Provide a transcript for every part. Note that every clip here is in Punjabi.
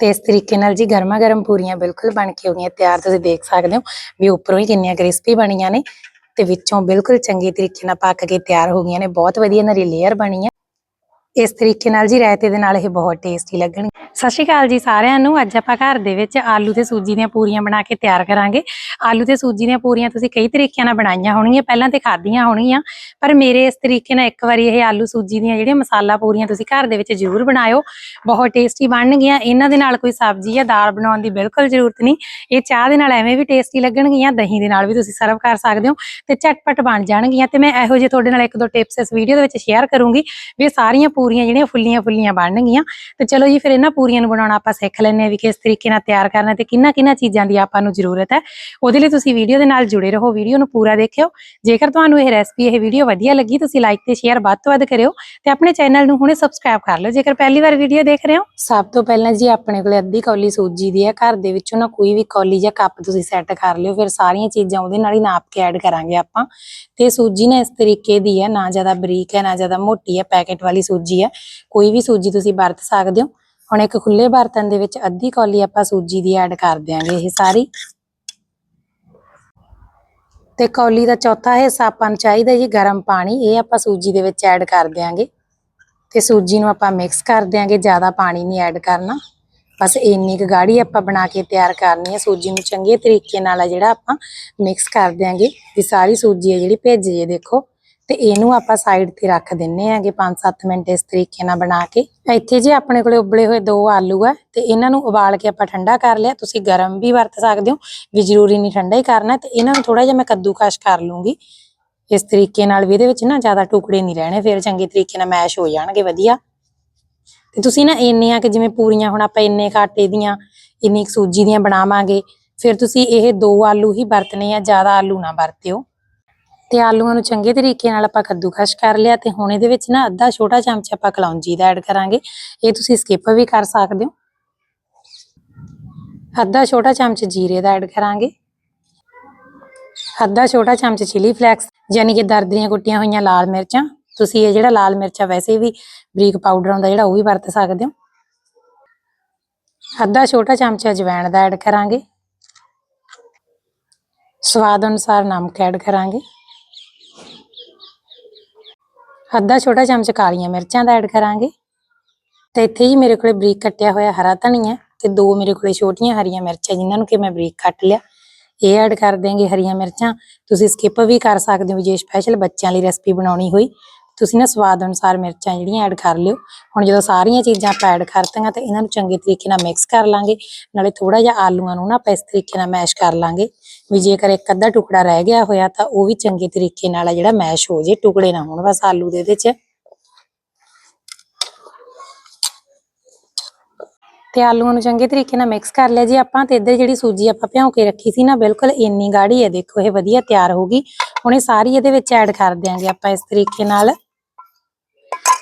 ਤੇ ਇਸ ਤਰੀਕੇ ਨਾਲ ਜੀ ਗਰਮਾ ਗਰਮ ਪੂਰੀਆਂ ਬਿਲਕੁਲ ਬਣ ਕੇ ਹੋ ਗਈਆਂ ਤਿਆਰ ਤੁਸੀਂ ਦੇਖ ਸਕਦੇ ਹੋ ਵੀ ਉੱਪਰੋਂ ਹੀ ਕਿੰਨੀਆਂ ਕ੍ਰਿਸਪੀ ਬਣੀਆਂ ਨੇ ਤੇ ਵਿੱਚੋਂ ਬਿਲਕੁਲ ਚੰਗੇ ਤਰੀਕੇ ਨਾਲ ਪੱਕ ਕੇ ਤਿਆਰ ਹੋ ਗਈਆਂ ਨੇ, ਬਹੁਤ ਵਧੀਆ ਇਹਨਾਂ ਦੀ ਲੇਅਰ ਬਣੀ ਹੈ ਇਸ ਤਰੀਕੇ ਨਾਲ ਜੀ ਰਾਇਤੇ ਦੇ ਨਾਲ ਇਹ ਬਹੁਤ ਟੇਸਟੀ ਲੱਗਣਗੇ। ਸਤਿ ਸ਼੍ਰੀ ਅਕਾਲ ਜੀ ਸਾਰਿਆਂ ਨੂੰ। ਅੱਜ ਆਪਾਂ ਘਰ ਦੇ ਵਿੱਚ ਆਲੂ ਤੇ ਸੂਜੀ ਦੀਆਂ ਪੂਰੀਆਂ ਬਣਾ ਕੇ ਤਿਆਰ ਕਰਾਂਗੇ। ਆਲੂ ਤੇ ਸੂਜੀ ਦੀਆਂ ਪੂਰੀਆਂ ਤੁਸੀਂ ਕਈ ਤਰੀਕਿਆਂ ਨਾਲ ਬਣਾਈਆਂ ਹੋਣਗੀਆਂ। ਪਹਿਲਾਂ ਤੇ ਖਾਧੀਆਂ ਹੋਣਗੀਆਂ, ਪਰ ਮੇਰੇ ਇਸ ਤਰੀਕੇ ਨਾਲ ਇੱਕ ਵਾਰੀ ਇਹ ਆਲੂ ਸੂਜੀ ਦੀਆਂ ਜਿਹੜੀਆਂ ਮਸਾਲਾ ਪੂਰੀਆਂ ਤੁਸੀਂ ਘਰ ਦੇ ਵਿੱਚ ਜ਼ਰੂਰ ਬਣਾਇਓ। ਬਹੁਤ ਟੇਸਟੀ ਬਣਨਗੀਆਂ। ਇਹਨਾਂ ਦੇ ਨਾਲ ਕੋਈ ਸਬਜ਼ੀ ਜਾਂ ਦਾਲ ਬਣਾਉਣ ਦੀ ਬਿਲਕੁਲ ਜ਼ਰੂਰਤ ਨਹੀਂ। ਇਹ ਚਾਹ ਦੇ ਨਾਲ ਐਵੇਂ ਵੀ ਟੇਸਟੀ ਲੱਗਣਗੀਆਂ, ਦਹੀਂ ਦੇ ਨਾਲ ਵੀ ਤੁਸੀਂ ਸਰਵ ਕਰ ਸਕਦੇ ਹੋ ਤੇ ਝਟਪਟ ਬਣ ਜਾਣਗੀਆਂ ਤੇ ਮੈਂ ਇਹੋ ਜਿਹੇ ਤੁਹਾਡੇ ਨਾਲ ਇੱਕ ਦੋ ਟਿਪਸ ਇਸ ਵੀਡੀਓ ਦੇ ਵਿੱਚ ਸ਼ੇਅਰ ਕਰੂੰਗੀ ਵੀ ਇਹ ਸਾਰੀਆਂ ਪੂਰੀਆਂ ਜਿਹੜੀਆਂ ਫੁੱਲੀਆਂ ਫੁੱਲੀਆਂ ਬਣਨਗੀਆਂ। ਤੇ ਚਲੋ ਜੀ, ਫਿਰ ਇਹਨਾਂ ਪੂਰੀਆਂ ਨੂੰ ਬਣਾਉਣਾ ਆਪਾਂ ਸਿੱਖ ਲੈਣੇ ਹਾਂ ਵੀ ਕਿਸ ਤਰੀਕੇ ਨਾਲ ਤਿਆਰ ਕਰਨਾ ਤੇ ਕਿੰਨਾ ਕਿੰਨਾ ਚੀਜ਼ਾਂ ਦੀ ਆਪਾਂ ਨੂੰ ਜ਼ਰੂਰਤ ਹੈ। ਉਹਦੇ ਲਈ ਤੁਸੀਂ ਵੀਡੀਓ ਦੇ ਨਾਲ ਜੁੜੇ ਰਹੋ, ਵੀਡੀਓ ਨੂੰ ਪੂਰਾ ਦੇਖਿਓ। ਜੇਕਰ ਤੁਹਾਨੂੰ ਇਹ ਰੈਸਪੀ ਇਹ ਵੀਡੀਓ ਵਧੀਆ ਲੱਗੀ, ਤੁਸੀਂ ਲਾਈਕ ਤੇ ਸ਼ੇਅਰ ਵੱਧ ਤੋਂ ਵੱਧ ਕਰਿਓ ਤੇ ਆਪਣੇ ਚੈਨਲ ਨੂੰ ਹੁਣੇ ਸਬਸਕ੍ਰਾਈਬ ਕਰ ਲਓ। ਜੇਕਰ ਪਹਿਲੀ ਵਾਰ ਵੀਡੀਓ ਦੇਖ ਰਹੇ ਹੋ, ਸਭ ਤੋਂ ਪਹਿਲਾਂ ਜੀ ਆਪਣੇ ਕੋਲੇ ਅੱਧੀ ਕੌਲੀ ਸੂਜੀ ਦੀ ਹੈ। ਘਰ ਦੇ ਵਿੱਚੋਂ ਨਾ ਕੋਈ ਵੀ ਕੌਲੀ ਜਾਂ ਕੱਪ ਤੁਸੀਂ ਸੈੱਟ ਕਰ ਲਿਓ, ਫਿਰ ਸਾਰੀਆਂ ਚੀਜ਼ਾਂ ਉਹਦੇ ਨਾਲ ਹੀ ਨਾਪ ਕੇ ਐਡ ਕਰਾਂਗੇ ਆਪਾਂ। ਤੇ ਸੂਜੀ ਨਾ ਇਸ ਤਰੀਕੇ ਦੀ ਹੈ, ਨਾ ਜ਼ਿਆਦਾ ਬਰੀਕ ਹੈ, ਨਾ ਜ਼ਿਆਦਾ ਮੋਟੀ ਹੈ ਪੈਕੇਟ ਵਾਲੀ ਸੂਜੀ ਹੈ। ਕੋਈ ਵੀ ਸੂਜੀ ਤੁਸੀਂ ਵਰਤ ਸਕਦੇ ਹੋ। ਹੁਣ ਇੱਕ ਖੁੱਲੇ ਬਰਤਨ ਦੇ ਵਿੱਚ ਅੱਧੀ ਕੌਲੀ ਆਪਾਂ ਸੂਜੀ ਦੀ ਐਡ ਕਰ ਦਿਆਂਗੇ ਇਹ ਸਾਰੀ। ਤੇ ਕੌਲੀ ਦਾ ਚੌਥਾ ਹਿੱਸਾ ਆਪਾਂ ਨੂੰ ਚਾਹੀਦਾ ਜੀ ਗਰਮ ਪਾਣੀ, ਇਹ ਆਪਾਂ ਸੂਜੀ ਦੇ ਵਿੱਚ ਐਡ ਕਰ ਦਿਆਂਗੇ। ਤੇ ਸੂਜੀ ਨੂੰ ਆਪਾਂ ਮਿਕਸ ਕਰ ਦਿਆਂਗੇ, ਜ਼ਿਆਦਾ ਪਾਣੀ ਨਹੀਂ ਐਡ ਕਰਨਾ। ਬਸ ਇੰਨੀ ਕੁ ਗਾੜੀ ਆਪਾਂ ਬਣਾ ਕੇ ਤਿਆਰ ਕਰਨੀ ਹੈ। ਸੂਜੀ ਨੂੰ ਚੰਗੇ ਤਰੀਕੇ ਨਾਲ ਆ ਜਿਹੜਾ ਆਪਾਂ ਮਿਕਸ ਕਰ ਦਿਆਂਗੇ। ਵੀ ਸਾਰੀ ਸੂਜੀ ਹੈ ਜਿਹੜੀ ਭਿੱਜ ਜੇ ਦੇਖੋ। ਤੇ ਇਹਨੂੰ ਆਪਾਂ ਸਾਈਡ ਤੇ ਰੱਖ ਦਿੰਨੇ ਆਂਗੇ 5-7 ਮਿੰਟ ਇਸ ਤਰੀਕੇ ਨਾਲ ਬਣਾ ਕੇ। ਇੱਥੇ ਜੇ ਆਪਣੇ ਕੋਲੇ ਉਬਲੇ ਹੋਏ ਦੋ ਆਲੂ ਆ, ਤੇ ਇਹਨਾਂ ਨੂੰ ਉਬਾਲ ਕੇ ਆਪਾਂ ਠੰਡਾ ਕਰ ਲਿਆ। ਤੁਸੀਂ ਗਰਮ ਵੀ ਵਰਤ ਸਕਦੇ ਹੋ, ਵੀ ਜ਼ਰੂਰੀ ਨਹੀਂ ਠੰਡਾ ਹੀ ਕਰਨਾ। ਤੇ ਇਹਨਾਂ ਨੂੰ ਥੋੜਾ ਜਿਹਾ ਮੈਂ ਕੱਦੂਕਸ਼ ਕਰ ਲੂੰਗੀ। ਇਸ ਤਰੀਕੇ ਨਾਲ ਵੀ ਇਹਦੇ ਵਿੱਚ ਨਾ ਜ਼ਿਆਦਾ ਟੁਕੜੇ ਨਹੀਂ ਰਹਿਣੇ, ਫਿਰ ਚੰਗੇ ਤਰੀਕੇ ਨਾਲ ਮੈਸ਼ ਹੋ ਜਾਣਗੇ, ਵਧੀਆ। ਤੇ ਤੁਸੀਂ ਨਾ ਇੰਨੀਆਂ ਕਿ ਜਿਵੇਂ ਪੂਰੀਆਂ, ਹੁਣ ਆਪਾਂ ਇੰਨੇ ਘਾਟੇ ਦੀਆਂ, ਇੰਨੀ ਕੁ ਸੂਜੀ ਦੀਆਂ ਬਣਾਵਾਂਗੇ, ਫਿਰ ਤੁਸੀਂ ਇਹ ਦੋ ਆਲੂ ਹੀ ਵਰਤਨੇ ਆ, ਜ਼ਿਆਦਾ ਆਲੂ ਨਾ ਵਰਤਿਓ। ਤੇ ਆਲੂਆਂ ਨੂੰ ਚੰਗੇ ਤਰੀਕੇ ਨਾਲ ਆਪਾਂ ਕੱਦੂਕਸ਼ ਕਰ ਲਿਆ ਤੇ ਹੁਣ ਇਹਦੇ ਵਿੱਚ ਨਾ ਅੱਧਾ ਛੋਟਾ ਚਮਚ ਆਪਾਂ ਕਲੌਂਜੀ ਦਾ ਐਡ ਕਰਾਂਗੇ। ਇਹ ਤੁਸੀਂ ਸਕਿਪ ਵੀ ਕਰ ਸਕਦੇ ਹੋ। ਅੱਧਾ ਛੋਟਾ ਚਮਚ ਜੀਰੇ ਦਾ ਐਡ ਕਰਾਂਗੇ। ਅੱਧਾ ਛੋਟਾ ਚਮਚ ਚਿਲੀ ਫਲੈਕਸ ਯਾਨੀ ਕਿ ਦਰਦ ਦੀਆਂ ਕੁੱਟੀਆਂ ਹੋਈਆਂ ਲਾਲ ਮਿਰਚਾਂ। ਤੁਸੀਂ ਇਹ ਜਿਹੜਾ ਲਾਲ ਮਿਰਚਾ ਵੈਸੇ ਵੀ ਬਰੀਕ ਪਾਊਡਰ ਹੁੰਦਾ ਜਿਹੜਾ ਉਹ ਵੀ ਵਰਤ ਸਕਦੇ ਹੋ। ਅੱਧਾ ਛੋਟਾ ਚਮਚ ਅਜਵਾਇਣ ਦਾ ਐਡ ਕਰਾਂਗੇ। ਸਵਾਦ ਅਨੁਸਾਰ ਨਮਕ ਐਡ ਕਰਾਂਗੇ। ਅੱਧਾ ਛੋਟਾ ਚਮਚ ਕਾਲੀਆਂ ਮਿਰਚਾਂ ਦਾ ਐਡ ਕਰਾਂਗੇ। ਤੇ ਇੱਥੇ ਹੀ ਮੇਰੇ ਕੋਲੇ ਬਰੀਕ ਕੱਟਿਆ ਹੋਇਆ ਹਰਾ ਧਨੀਆ ਤੇ ਦੋ ਮੇਰੇ ਕੋਲੇ ਛੋਟੀਆਂ ਹਰੀਆਂ ਮਿਰਚਾਂ ਜਿਨ੍ਹਾਂ ਨੂੰ ਕਿ ਮੈਂ ਬਰੀਕ ਕੱਟ ਲਿਆ। ਇਹ ਐਡ ਕਰ ਦੇਂਗੇ ਹਰੀਆਂ ਮਿਰਚਾਂ। ਤੁਸੀਂ ਸਕਿਪ ਵੀ ਕਰ ਸਕਦੇ ਹੋ ਜੇ ਸਪੈਸ਼ਲ ਬੱਚਿਆਂ ਲਈ ਰੈਸਪੀ ਬਣਾਉਣੀ ਹੋਈ। ਤੁਸੀਂ ਨਾ ਸਵਾਦ ਅਨੁਸਾਰ ਮਿਰਚਾਂ ਜਿਹੜੀਆਂ ਐਡ ਕਰ ਲਿਓ। ਹੁਣ ਜਦੋਂ ਸਾਰੀਆਂ ਚੀਜ਼ਾਂ ਆਪਾਂ ਐਡ ਕਰਤੀਆਂ ਤੇ ਇਹਨਾਂ ਨੂੰ ਚੰਗੇ ਤਰੀਕੇ ਨਾਲ ਮਿਕਸ ਕਰ ਲਾਂਗੇ। ਨਾਲੇ ਥੋੜਾ ਜਿਹਾ ਆਲੂਆਂ ਨੂੰ ਨਾ ਆਪਾਂ ਇਸ ਤਰੀਕੇ ਨਾਲ ਮੈਸ਼ ਕਰ ਲਾਂਗੇ। ਵੀ ਜੇਕਰ ਇੱਕ ਅੱਧਾ ਟੁਕੜਾ ਰਹਿ ਗਿਆ ਹੋਇਆ ਤਾਂ ਉਹ ਵੀ ਚੰਗੇ ਤਰੀਕੇ ਨਾਲ ਜਿਹੜਾ ਮੈਸ਼ ਹੋ ਜੇ, ਟੁਕੜੇ ਨਾ ਹੋਣ ਬਸ ਆਲੂ ਦੇ ਇਹਦੇ ਤੇ ਆਲੂਆਂ ਨੂੰ ਚੰਗੇ ਤਰੀਕੇ ਨਾਲ ਮਿਕਸ ਕਰ ਲਿਆ ਜੀ ਆਪਾਂ ਤੇ ਇੱਧਰ ਜਿਹੜੀ ਸੂਜੀ ਆਪਾਂ ਭਿਉਂ ਕੇ ਰੱਖੀ ਸੀ ਨਾ, ਬਿਲਕੁਲ ਇੰਨੀ ਗਾੜੀ ਹੈ ਦੇਖੋ ਇਹ ਵਧੀਆ ਤਿਆਰ ਹੋ ਗਈ। ਹੁਣ ਇਹ ਸਾਰੀ ਇਹਦੇ ਵਿੱਚ ਐਡ ਕਰ ਦਿਆਂਗੇ ਆਪਾਂ ਇਸ ਤਰੀਕੇ ਨਾਲ।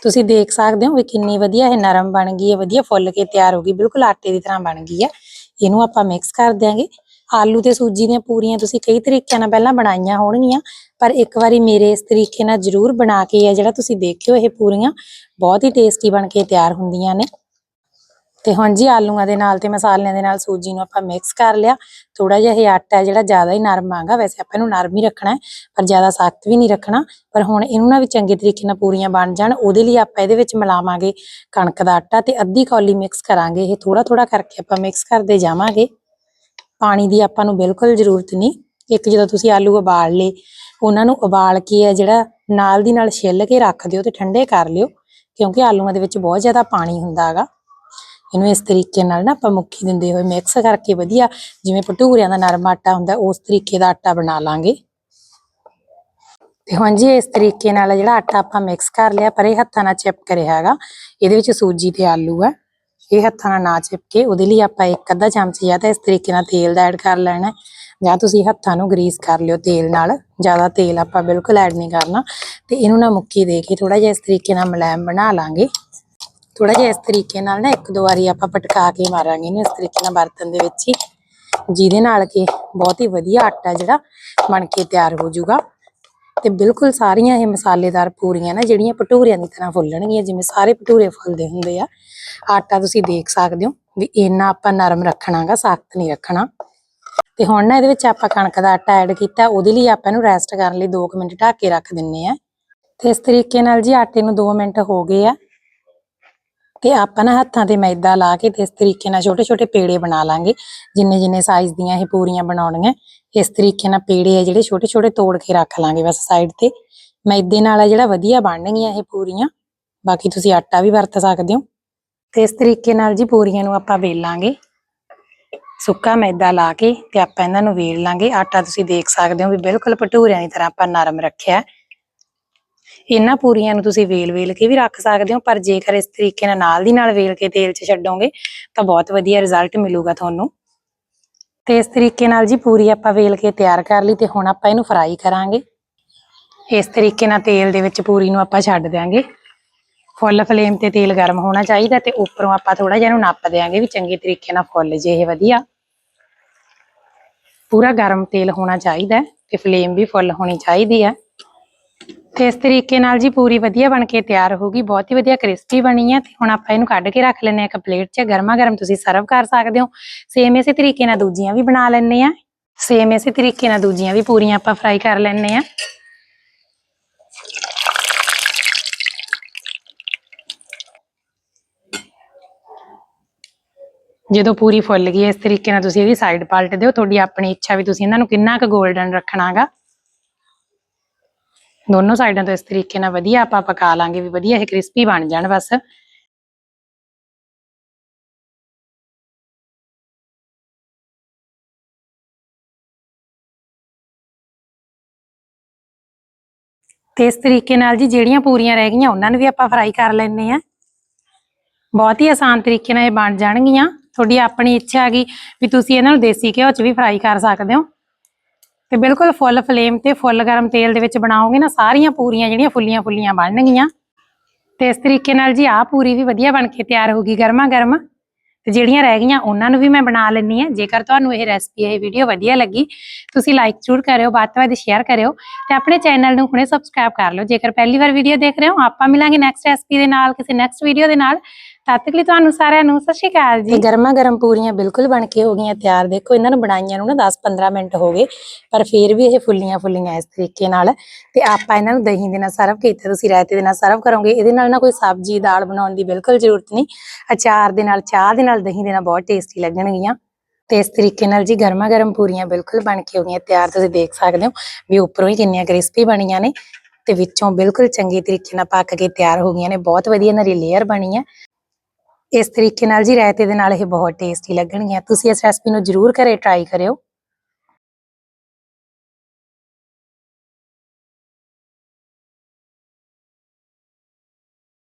ਤੁਸੀਂ ਦੇਖ ਸਕਦੇ ਹੋ ਵੀ ਕਿੰਨੀ ਵਧੀਆ ਇਹ ਨਰਮ ਬਣ ਗਈ ਹੈ ਵਧੀਆ ਫੁੱਲ ਕੇ ਤਿਆਰ ਹੋ ਗਈ, ਬਿਲਕੁਲ ਆਟੇ ਦੀ ਤਰ੍ਹਾਂ ਬਣ ਗਈ ਹੈ ਇਹਨੂੰ ਆਪਾਂ ਮਿਕਸ ਕਰ ਦਿਆਂਗੇ। ਆਲੂ ਤੇ ਸੂਜੀ ਦੀਆਂ ਪੂਰੀਆਂ ਤੁਸੀਂ ਕਈ ਤਰੀਕਿਆਂ ਨਾਲ ਪਹਿਲਾਂ ਬਣਾਈਆਂ ਹੋਣਗੀਆਂ, ਪਰ ਇੱਕ ਵਾਰੀ ਮੇਰੇ ਇਸ ਤਰੀਕੇ ਨਾਲ ਜ਼ਰੂਰ ਬਣਾ ਕੇ ਆ ਜਿਹੜਾ ਤੁਸੀਂ ਦੇਖਿਓ, ਇਹ ਪੂਰੀਆਂ ਬਹੁਤ ਹੀ ਟੇਸਟੀ ਬਣ ਕੇ ਤਿਆਰ ਹੁੰਦੀਆਂ ਨੇ। ਤੇ ਹੁਣ ਜੀ ਆਲੂਆਂ ਦੇ ਨਾਲ ਤੇ ਮਸਾਲਿਆਂ ਦੇ ਨਾਲ ਸੂਜੀ ਨੂੰ ਆਪਾਂ ਮਿਕਸ ਕਰ ਲਿਆ। ਥੋੜਾ ਜਿਹਾ ਇਹ ਆਟਾ ਜਿਹੜਾ ਜ਼ਿਆਦਾ ਹੀ ਨਰਮ ਆਗਾ, ਵੈਸੇ ਆਪਾਂ ਇਹਨੂੰ ਨਰਮ ਹੀ ਰੱਖਣਾ ਹੈ, ਪਰ ਜ਼ਿਆਦਾ ਸਖਤ ਵੀ ਨਹੀਂ ਰੱਖਣਾ। ਪਰ ਹੁਣ ਇਹਨੂੰ ਨਾ ਵੀ ਚੰਗੇ ਤਰੀਕੇ ਨਾਲ ਪੂਰੀਆਂ ਬਣ ਜਾਣ, ਉਹਦੇ ਲਈ ਆਪਾਂ ਇਹਦੇ ਵਿੱਚ ਮਿਲਾਵਾਂਗੇ ਕਣਕ ਦਾ ਆਟਾ ਤੇ ਅੱਧੀ ਕੌਲੀ ਮਿਕਸ ਕਰਾਂਗੇ। ਇਹ ਥੋੜਾ ਥੋੜਾ ਕਰਕੇ ਆਪਾਂ ਮਿਕਸ ਕਰਦੇ ਜਾਵਾਂਗੇ। ਪਾਣੀ ਦੀ ਆਪਾਂ ਨੂੰ ਬਿਲਕੁਲ ਜ਼ਰੂਰਤ ਨਹੀਂ। ਇੱਕ ਜਦੋਂ ਤੁਸੀਂ ਆਲੂ ਉਬਾਲ ਲਏ, ਉਹਨਾਂ ਨੂੰ ਉਬਾਲ ਕੇ ਹੈ ਜਿਹੜਾ ਨਾਲ ਦੀ ਨਾਲ ਛਿੱਲ ਕੇ ਰੱਖ ਦਿਓ ਤੇ ਠੰਡੇ ਕਰ ਲਿਓ, ਕਿਉਂਕਿ ਆਲੂਆਂ ਦੇ ਵਿੱਚ ਬਹੁਤ ਜ਼ਿਆਦਾ ਪਾਣੀ ਹੁੰਦਾ ਹੈਗਾ ਇਹਨੂੰ ਇਸ ਤਰੀਕੇ ਨਾਲ ਨਾ ਆਪਾਂ ਮੁੱਠੀ ਦਿੰਦੇ ਹੋਏ ਮਿਕਸ ਕਰਕੇ ਵਧੀਆ, ਜਿਵੇਂ ਭਟੂਰਿਆਂ ਦਾ ਨਰਮ ਆਟਾ ਹੁੰਦਾ, ਉਸ ਤਰੀਕੇ ਦਾ ਆਟਾ ਬਣਾ ਲਾਂਗੇ। ਤੇ ਹੁਣ ਜੀ ਇਸ ਤਰੀਕੇ ਨਾਲ ਜਿਹੜਾ ਆਟਾ ਆਪਾਂ ਮਿਕਸ ਕਰ ਲਿਆ, ਪਰ ਇਹ ਹੱਥਾਂ ਨਾਲ ਚਿਪਕ ਰਿਹਾ ਹੈਗਾ, ਇਹਦੇ ਵਿੱਚ ਸੂਜੀ ਤੇ ਆਲੂ ਆ। ਇਹ ਹੱਥਾਂ ਨਾਲ ਨਾ ਚਿਪਕੇ ਉਹਦੇ ਲਈ ਆਪਾਂ ਇੱਕ ਅੱਧਾ ਚਮਚ ਜਾਂ ਤਾਂ ਇਸ ਤਰੀਕੇ ਨਾਲ ਤੇਲ ਦਾ ਐਡ ਕਰ ਲੈਣਾ, ਜਾਂ ਤੁਸੀਂ ਹੱਥਾਂ ਨੂੰ ਗਰੀਸ ਕਰ ਲਿਓ ਤੇਲ ਨਾਲ, ਜ਼ਿਆਦਾ ਤੇਲ ਆਪਾਂ ਬਿਲਕੁਲ ਐਡ ਨਹੀਂ ਕਰਨਾ। ਤੇ ਇਹਨੂੰ ਨਾ ਮੁੱਕੀ ਦੇ ਕੇ ਥੋੜਾ ਜਿਹਾ ਇਸ ਤਰੀਕੇ ਨਾਲ ਮੁਲਾਇਮ ਬਣਾ ਲਾਂਗੇ। ਥੋੜਾ ਜਿਹਾ ਇਸ ਤਰੀਕੇ ਨਾਲ ਨਾ ਇੱਕ ਦੋ ਵਾਰੀ ਆਪਾਂ ਪਟਕਾ ਕੇ ਮਾਰਾਂਗੇ ਇਹਨੂੰ, ਇਸ ਤਰੀਕੇ ਨਾਲ ਬਰਤਨ ਦੇ ਵਿੱਚ ਹੀ, ਜਿਹਦੇ ਨਾਲ ਕਿ ਬਹੁਤ ਹੀ ਵਧੀਆ ਆਟਾ ਜਿਹੜਾ ਬਣ ਕੇ ਤਿਆਰ ਹੋ ਜਾਊਗਾ। ਤੇ ਬਿਲਕੁਲ ਸਾਰੀਆਂ ਇਹ ਮਸਾਲੇਦਾਰ ਪੂਰੀਆਂ ਨਾ ਜਿਹੜੀਆਂ ਭਟੂਰਿਆਂ ਦੀ ਤਰ੍ਹਾਂ ਫੁੱਲਣਗੀਆਂ, ਜਿਵੇਂ ਸਾਰੇ ਭਟੂਰੇ ਫੁੱਲਦੇ ਹੁੰਦੇ ਆ, ਆਟਾ ਤੁਸੀਂ ਦੇਖ ਸਕਦੇ ਹੋ ਵੀ ਇੰਨਾ ਆਪਾਂ ਨਰਮ ਰੱਖਣਾਗਾ, ਸਖਤ ਨਹੀਂ ਰੱਖਣਾ। ਤੇ ਹੁਣ ਨਾ ਇਹਦੇ ਵਿੱਚ ਆਪਾਂ ਕਣਕ ਦਾ ਆਟਾ ਐਡ ਕੀਤਾ, ਉਹਦੇ ਲਈ ਆਪਾਂ ਇਹਨੂੰ ਰੈਸਟ ਕਰਨ ਲਈ 2 ਮਿੰਟ ਢੱਕ ਕੇ ਰੱਖ ਦਿੰਨੇ ਆ। ਤੇ ਇਸ ਤਰੀਕੇ ਨਾਲ ਜੀ ਆਟੇ ਨੂੰ 2 ਮਿੰਟ ਹੋ ਗਏ ਆ। ਤੇ ਆਪਾਂ ਨਾ ਹੱਥਾਂ ਤੇ ਮੈਦਾ ਲਾ ਕੇ ਤੇ ਇਸ ਤਰੀਕੇ ਨਾਲ ਛੋਟੇ ਛੋਟੇ ਪੇੜੇ ਬਣਾ ਲਾਂਗੇ। ਜਿੰਨੇ ਜਿੰਨੇ ਸਾਈਜ਼ ਦੀਆਂ ਇਹ ਪੂਰੀਆਂ ਬਣਾਉਣੀਆਂ, ਇਸ ਤਰੀਕੇ ਨਾਲ ਪੇੜੇ ਆ ਜਿਹੜੇ ਛੋਟੇ ਛੋਟੇ ਤੋੜ ਕੇ ਰੱਖ ਲਾਂਗੇ ਬਸ ਸਾਈਡ ਤੇ। ਮੈਦੇ ਨਾਲ ਆ ਜਿਹੜਾ ਵਧੀਆ ਬਣਨਗੀਆਂ ਇਹ ਪੂਰੀਆਂ। ਬਾਕੀ ਤੁਸੀਂ ਆਟਾ ਵੀ ਵਰਤ ਸਕਦੇ ਹੋ। ਤੇ ਇਸ ਤਰੀਕੇ ਨਾਲ ਜੀ ਪੂਰੀਆਂ ਨੂੰ ਆਪਾਂ ਵੇਲਾਂਗੇ। ਸੁੱਕਾ ਮੈਦਾ ਲਾ ਕੇ ਤੇ ਆਪਾਂ ਇਹਨਾਂ ਨੂੰ ਵੇਲ ਲਾਂਗੇ। ਆਟਾ ਤੁਸੀਂ ਦੇਖ ਸਕਦੇ ਹੋ ਵੀ ਬਿਲਕੁਲ ਭਟੂਰਿਆਂ ਦੀ ਤਰ੍ਹਾਂ ਆਪਾਂ ਨਰਮ ਰੱਖਿਆ। ਇਹਨਾਂ ਪੂਰੀਆਂ ਨੂੰ ਤੁਸੀਂ ਵੇਲ ਵੇਲ ਕੇ ਵੀ ਰੱਖ ਸਕਦੇ ਹੋ, ਪਰ ਜੇਕਰ ਇਸ ਤਰੀਕੇ ਨਾਲ ਨਾਲ ਦੀ ਨਾਲ ਵੇਲ ਕੇ ਤੇਲ 'ਚ ਛੱਡੋਗੇ, ਤਾਂ ਬਹੁਤ ਵਧੀਆ ਰਿਜ਼ਲਟ ਮਿਲੂਗਾ ਤੁਹਾਨੂੰ। ਤੇ ਇਸ ਤਰੀਕੇ ਨਾਲ ਜੀ ਪੂਰੀ ਆਪਾਂ ਵੇਲ ਕੇ ਤਿਆਰ ਕਰ ਲਈ ਤੇ ਹੁਣ ਆਪਾਂ ਇਹਨੂੰ ਫਰਾਈ ਕਰਾਂਗੇ। ਇਸ ਤਰੀਕੇ ਨਾਲ ਤੇਲ ਦੇ ਵਿੱਚ ਪੂਰੀ ਨੂੰ ਆਪਾਂ ਛੱਡ ਦਿਆਂਗੇ। ਫੁੱਲ ਫਲੇਮ ਤੇ ਤੇਲ ਗਰਮ ਹੋਣਾ ਚਾਹੀਦਾ ਤੇ ਉੱਪਰੋਂ ਆਪਾਂ ਥੋੜਾ ਜਿਹਾ ਇਹਨੂੰ ਨੱਪ ਦਿਆਂਗੇ ਵੀ ਚੰਗੇ ਤਰੀਕੇ ਨਾਲ ਫੁੱਲ ਜੇ ਇਹ ਵਧੀਆ। ਪੂਰਾ ਗਰਮ ਤੇਲ ਹੋਣਾ ਚਾਹੀਦਾ ਤੇ ਫਲੇਮ ਵੀ ਫੁੱਲ ਹੋਣੀ ਚਾਹੀਦੀ ਹੈ। ਤੇ ਇਸ ਤਰੀਕੇ ਨਾਲ ਜੀ ਪੂਰੀ ਵਧੀਆ ਬਣ ਕੇ ਤਿਆਰ ਹੋਗੀ ਬਹੁਤ ਹੀ ਵਧੀਆ ਕ੍ਰਿਸਪੀ ਬਣੀ ਹੈ ਤੇ ਹੁਣ ਆਪਾਂ ਇਹਨੂੰ ਕੱਢ ਕੇ ਰੱਖ ਲੈਨੇ ਆ ਇੱਕ ਪਲੇਟ 'ਚ ਗਰਮਾ ਗਰਮ ਤੁਸੀਂ ਸਰਵ ਕਰ ਸਕਦੇ ਹੋ। ਸੇਮ ਇਸੇ ਤਰੀਕੇ ਨਾਲ ਦੂਜੀਆਂ ਵੀ ਬਣਾ ਲੈਣੇ ਆ ਸੇਮ ਇਸੇ ਤਰੀਕੇ ਨਾਲ ਦੂਜੀਆਂ ਵੀ ਪੂਰੀਆਂ ਆਪਾਂ ਫਰਾਈ ਕਰ ਲੈਣੇ ਆ ਜਦੋਂ ਪੂਰੀ ਫੁੱਲ ਗਈ, ਇਸ ਤਰੀਕੇ ਨਾਲ ਤੁਸੀਂ ਇਹਦੀ ਸਾਈਡ ਪਲਟ ਦਿਓ, ਤੁਹਾਡੀ ਆਪਣੀ ਇੱਛਾ ਵੀ ਤੁਸੀਂ ਇਹਨਾਂ ਨੂੰ ਕਿੰਨਾ ਕੁ 골ਡਨ ਰੱਖਣਾਗਾ। ਦੋਨੋਂ ਸਾਈਡਾਂ ਤੋਂ ਇਸ ਤਰੀਕੇ ਨਾਲ ਵਧੀਆ ਆਪਾਂ ਪਕਾ ਲਾਂਗੇ ਵੀ ਵਧੀਆ ਇਹ ਕ੍ਰਿਸਪੀ ਬਣ ਜਾਣ ਬਸ। ਤੇ ਇਸ ਤਰੀਕੇ ਨਾਲ ਜੀ ਜਿਹੜੀਆਂ ਪੂਰੀਆਂ ਰਹਿ ਗਈਆਂ ਉਹਨਾਂ ਨੂੰ ਵੀ ਆਪਾਂ ਫਰਾਈ ਕਰ ਲੈਣੇ ਆ ਬਹੁਤ ਹੀ ਆਸਾਨ ਤਰੀਕੇ ਨਾਲ ਇਹ ਬਣ ਜਾਣਗੀਆਂ। ਤੁਹਾਡੀ ਆਪਣੀ ਇੱਛਾ ਹੈਗੀ ਵੀ ਤੁਸੀਂ ਇਹਨਾਂ ਨੂੰ ਦੇਸੀ ਘਿਓ 'ਚ ਵੀ ਫਰਾਈ ਕਰ ਸਕਦੇ ਹੋ। ਤੇ ਬਿਲਕੁਲ ਫੁੱਲ ਫਲੇਮ ਤੇ ਫੁੱਲ ਗਰਮ ਤੇਲ ਦੇ ਵਿੱਚ ਬਣਾਓਗੇ ਨਾ, ਸਾਰੀਆਂ ਪੂਰੀਆਂ ਜਿਹੜੀਆਂ ਫੁੱਲੀਆਂ ਫੁੱਲੀਆਂ ਬਣਨਗੀਆਂ। ਤੇ ਇਸ ਤਰੀਕੇ ਨਾਲ ਜੀ ਆਹ ਪੂਰੀ ਵੀ ਵਧੀਆ ਬਣ ਕੇ ਤਿਆਰ ਹੋ ਗਈ ਗਰਮਾ ਗਰਮ ਤੇ ਜਿਹੜੀਆਂ ਰਹਿ ਗਈਆਂ, ਉਹਨਾਂ ਨੂੰ ਵੀ ਮੈਂ ਬਣਾ ਲੈਣੀ ਆ ਜੇਕਰ ਤੁਹਾਨੂੰ ਇਹ ਰੈਸਪੀ ਇਹ ਵੀਡੀਓ ਵਧੀਆ ਲੱਗੀ, ਤੁਸੀਂ ਲਾਈਕ ਜ਼ਰੂਰ ਕਰਿਓ ਵੱਧ ਤੋਂ ਵੱਧ ਸ਼ੇਅਰ ਕਰਿਓ। ਤੇ ਆਪਣੇ ਚੈਨਲ ਨੂੰ ਹੁਣੇ ਸਬਸਕ੍ਰਾਈਬ ਕਰ ਲਓ। ਜੇਕਰ ਪਹਿਲੀ ਵਾਰ ਵੀਡੀਓ ਦੇਖ ਰਹੇ ਹੋ, ਆਪਾਂ ਮਿਲਾਂਗੇ ਨੈਕਸਟ ਰੈਸਪੀ ਦੇ ਨਾਲ, ਕਿਸੇ ਨੈਕਸਟ ਵੀਡੀਓ ਦੇ ਨਾਲ। ਤਦ ਲਈ ਤੁਹਾਨੂੰ ਸਾਰਿਆਂ ਨੂੰ ਸਤਿ ਸ਼੍ਰੀ ਅਕਾਲ ਜੀ। ਗਰਮਾ ਗਰਮ ਪੂਰੀਆਂ ਬਿਲਕੁਲ ਬਣ ਕੇ ਹੋ ਗਈਆਂ, ਤਿਆਰ। ਦੇਖੋ, ਇਹਨਾਂ ਨੂੰ ਬਣਾਈਆਂ ਨੂੰ ਨਾ 10-15 ਮਿੰਟ ਹੋ ਗਏ, ਪਰ ਫਿਰ ਵੀ ਇਹ ਫੁੱਲੀਆਂ ਫੁੱਲੀਆਂ ਇਸ ਤਰੀਕੇ ਨਾਲ। ਤੇ ਆਪਾਂ ਇਹਨਾਂ ਨੂੰ ਦਹੀਂ ਦੇ ਨਾਲ ਸਰਵ ਕੀਤਾ, ਤੁਸੀਂ ਰਾਇਤੇ ਦੇ ਨਾਲ ਸਰਵ ਕਰੋਗੇ। ਇਹਦੇ ਨਾਲ ਨਾ ਕੋਈ ਸਬਜ਼ੀ, ਦਾਲ ਬਣਾਉਣ ਦੀ ਬਿਲਕੁਲ ਜ਼ਰੂਰਤ ਨਹੀਂ। ਅਚਾਰ ਦੇ ਨਾਲ, ਚਾਹ ਦੇ ਨਾਲ ਦਹੀਂ ਦੇ ਨਾਲ ਬਹੁਤ ਟੇਸਟੀ ਲੱਗਣਗੀਆਂ। ਤੇ ਇਸ ਤਰੀਕੇ ਨਾਲ ਜੀ ਗਰਮਾ ਗਰਮ ਪੂਰੀਆਂ ਬਿਲਕੁਲ ਬਣ ਕੇ ਹੋ ਗਈਆਂ, ਤਿਆਰ। ਤੁਸੀਂ ਦੇਖ ਸਕਦੇ ਹੋ ਵੀ ਉੱਪਰੋਂ ਹੀ ਕਿੰਨੀਆਂ ਕ੍ਰਿਸਪੀ ਬਣੀਆਂ ਨੇ। ਤੇ ਵਿੱਚੋਂ ਬਿਲਕੁਲ ਚੰਗੇ ਤਰੀਕੇ ਨਾਲ ਪੱਕ ਕੇ ਤਿਆਰ ਹੋ ਗਈਆਂ ਨੇ। ਬਹੁਤ ਵਧੀਆ ਇਹਨਾਂ ਦੀ ਲੇਅਰ ਬਣੀ ਹੈ ਇਸ ਤਰੀਕੇ ਨਾਲ ਜੀ ਰਾਇਤੇ ਦੇ ਨਾਲ ਇਹ ਬਹੁਤ ਟੇਸਟੀ ਲੱਗਣਗੀਆਂ। ਤੁਸੀਂ ਇਸ ਰੈਸਪੀ ਨੂੰ ਜਰੂਰ ਘਰੇ ਟਰਾਈ ਕਰਿਓ।